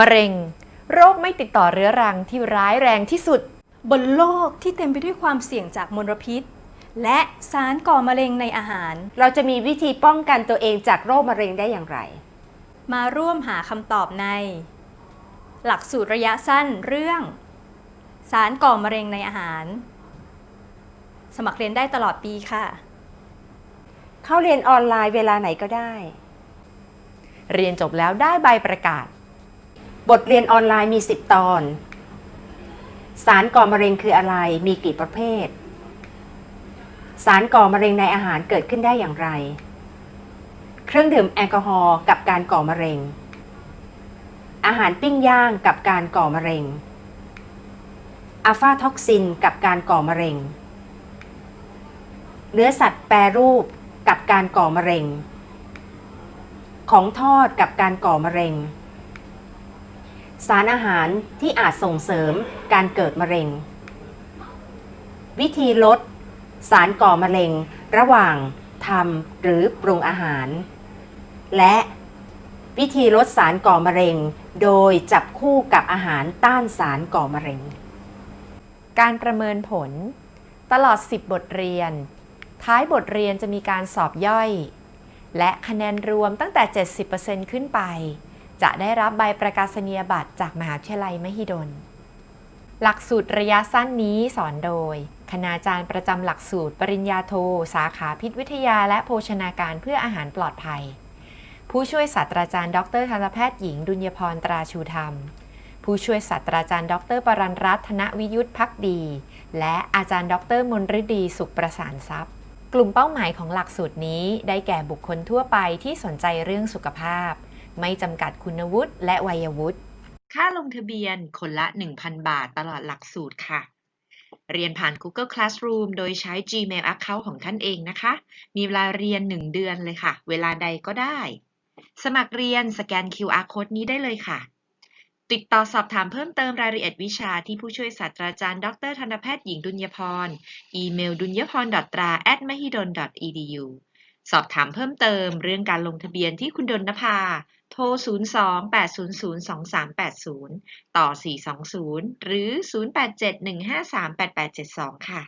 มะเร็ง โรคไม่ติดต่อเรื้อรังที่ร้ายแรงที่สุด บนโลกที่เต็มไปด้วยความเสี่ยงจากมลพิษ และสารก่อมะเร็งในอาหาร เราจะมีวิธีป้องกันตัวเองจากโรคมะเร็งได้อย่างไร มาร่วมหาคำตอบใน หลักสูตรระยะสั้นเรื่อง สารก่อมะเร็งในอาหาร สมัครเรียนได้ตลอดปีค่ะ เข้าเรียนออนไลน์เวลาไหนก็ได้ เรียนจบแล้วได้ใบประกาศ บทเรียนออนไลน์มี 10 ตอน สารก่อมะเร็งคืออะไร มีกี่ประเภท สารก่อมะเร็งในอาหารเกิดขึ้นได้อย่างไร เครื่องดื่มแอลกอฮอล์กับการก่อมะเร็ง อาหารปิ้งย่างกับการก่อมะเร็งอัลฟาท็อกซินกับการก่อมะเร็ง เนื้อสัตว์แปรรูปกับการก่อมะเร็ง ของทอดกับการก่อมะเร็ง สารอาหารที่อาจส่งเสริมการเกิดมะเร็ง วิธีลด สารก่อมะเร็งระหว่างทำหรือปรุงอาหาร และวิธีลดสารก่อมะเร็ง โดยจับคู่กับอาหารต้านสารก่อมะเร็ง การประเมินผล ตลอด 10 บทเรียน ท้ายบทเรียนจะมีการสอบย่อย และคะแนนรวมตั้งแต่ 70%ขึ้นไป จะได้รับใบประกาศนียบัตรจากมหาวิทยาลัยมหิดล หลักสูตรระยะสั้นนี้สอนโดย คณาจารย์ประจำหลักสูตร ปริญญาโท สาขาพิษวิทยาและโภชนาการเพื่ออาหารปลอดภัย ผู้ช่วยศาสตราจารย์ ดรทันตแพทย์หญิงดุลยพรตราชูธรรม ผู้ช่วยศาสตราจารย์ ดรปรันรัตน์ธนวิยุทธพักดี และอาจารย์ ดรมนฤดีสุขประสานทรัพย์ กลุ่มเป้าหมายของหลักสูตรนี้ได้แก่บุคคลทั่วไปที่สนใจเรื่องสุขภาพ ไม่จำกัดคุณวุฒิและวัยวุฒิ ค่าลงทะเบียนคนละ 1,000 บาทตลอดหลักสูตรค่ะ เรียนผ่าน Google Classroom โดยใช้ Gmail Account ของท่านเองนะคะ มีเวลาเรียน 1 เดือนเลยค่ะ เวลาใดก็ได้ สมัครเรียนสแกน QR Code นี้ได้เลยค่ะ ติดต่อสอบถามเพิ่มเติมรายละเอียดวิชาที่ผู้ช่วยศาสตราจารย์ ดร ธนแพทย์หญิงดุลยพร อีเมลดุลยพรต สอบถามเพิ่มเติมเรื่องการลงทะเบียนที่คุณดนภา โทร 02-800-2380 ต่อ 420 หรือ 0871538872 ค่ะ